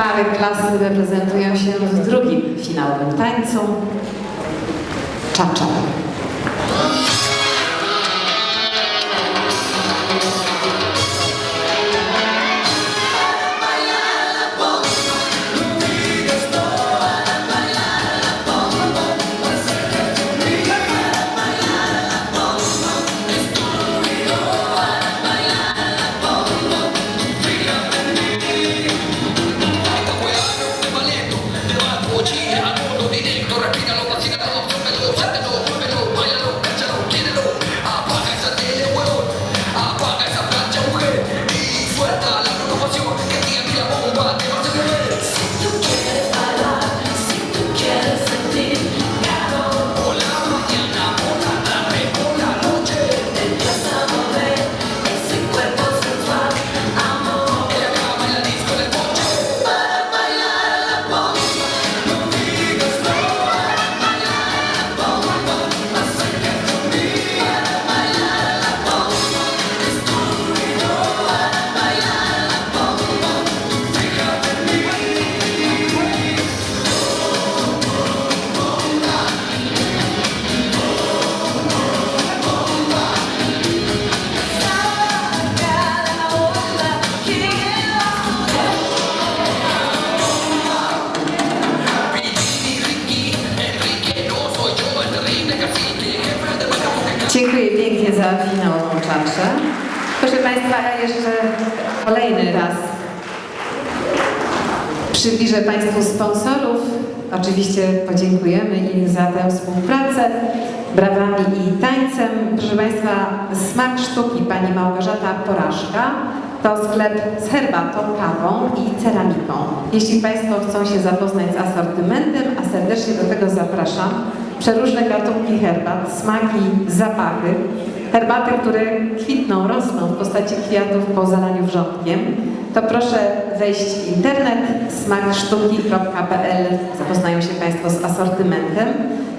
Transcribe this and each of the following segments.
Całe klasy reprezentują się w drugim finałowym tańcu. Czacza. Za czaszę. Proszę Państwa, jeszcze kolejny raz przybliżę Państwu sponsorów. Oczywiście podziękujemy im za tę współpracę brawami i tańcem. Proszę Państwa, smak sztuki pani Małgorzata Porażka to sklep z herbatą, kawą i ceramiką. Jeśli Państwo chcą się zapoznać z asortymentem, a serdecznie do tego zapraszam, przeróżne gatunki herbat, smaki, zapachy, herbaty, które kwitną, rosną w postaci kwiatów po zalaniu wrzątkiem, to proszę wejść w internet smaksztuki.pl. Zapoznają się Państwo z asortymentem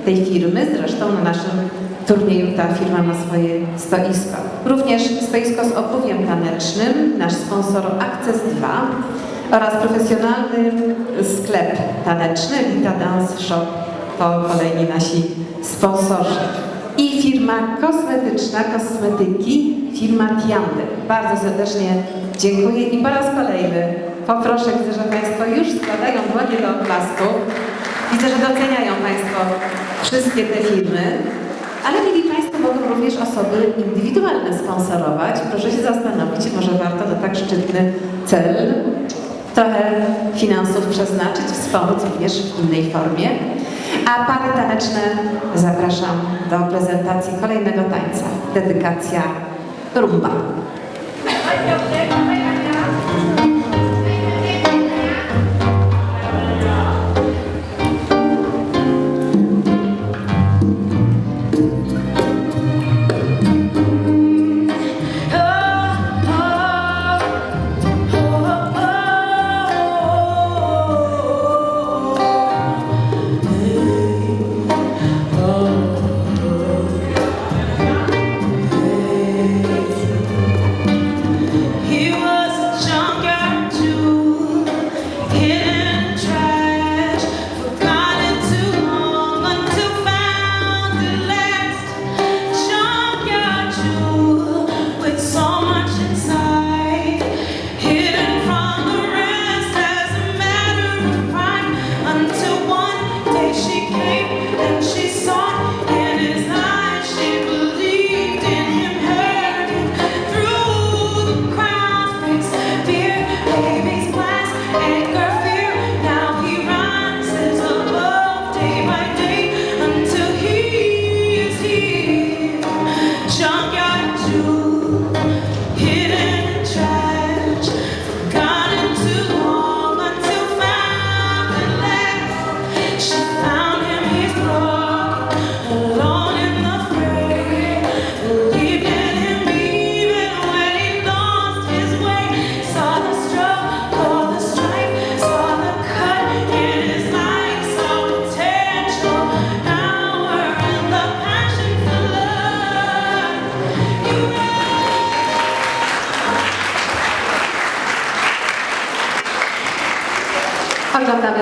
tej firmy. Zresztą na naszym turnieju ta firma ma swoje stoisko. Również stoisko z obuwiem tanecznym, nasz sponsor Access 2 oraz profesjonalny sklep taneczny Vita Dance Shop to kolejni nasi sponsorzy. I firma kosmetyczna, kosmetyki, firma Tiandy. Bardzo serdecznie dziękuję i po raz kolejny poproszę, widzę, że Państwo już składają dłonie do oklasku. Widzę, że doceniają Państwo wszystkie te firmy, ale mieli Państwo mogą również osoby indywidualne sponsorować. Proszę się zastanowić, może warto na tak szczytny cel trochę finansów przeznaczyć, wspomóc również w innej formie. A pary taneczne zapraszam do prezentacji kolejnego tańca. Dedykacja rumba.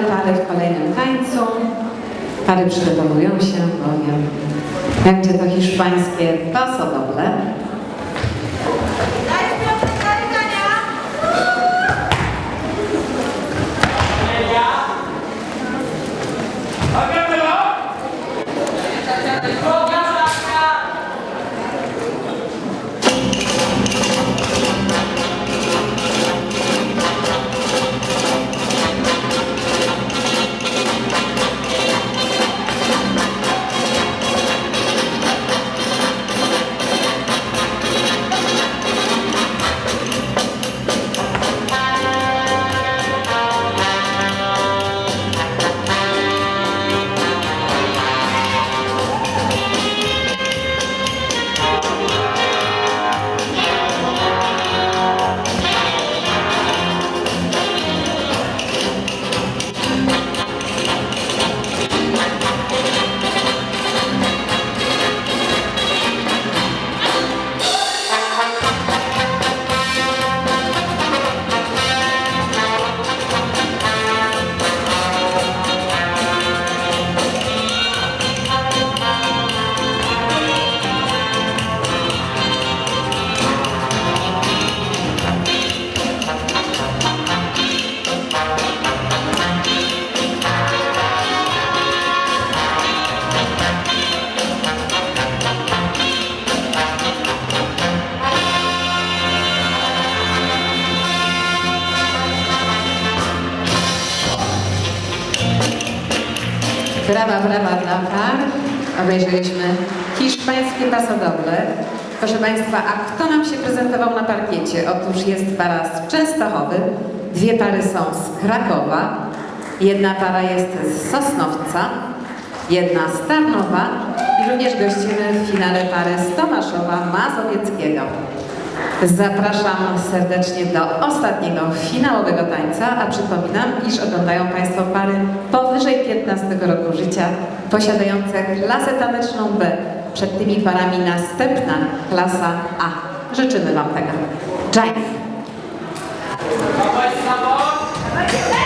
Pary w kolejnym tańcu. Pary przygotowują się, bowiem będzie to hiszpańskie paso Brawa, brawa dla par. Obejrzeliśmy hiszpańskie pasodoble. Proszę Państwa, a kto nam się prezentował na parkiecie? Otóż jest para z Częstochowy, dwie pary są z Krakowa, jedna para jest z Sosnowca, jedna z Tarnowa i również gościmy w finale parę z Tomaszowa Mazowieckiego. Zapraszam serdecznie do ostatniego finałowego tańca, a przypominam, iż oglądają Państwo pary powyżej 15 roku życia, posiadające klasę taneczną B. Przed tymi parami następna klasa A. Życzymy Wam tego. Jive! Central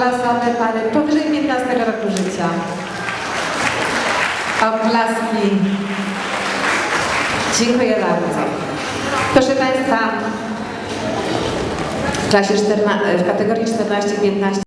klasa pary powyżej 15 roku życia. Oklaski. Dziękuję bardzo. Proszę Państwa, w czasie 14, w kategorii 14-15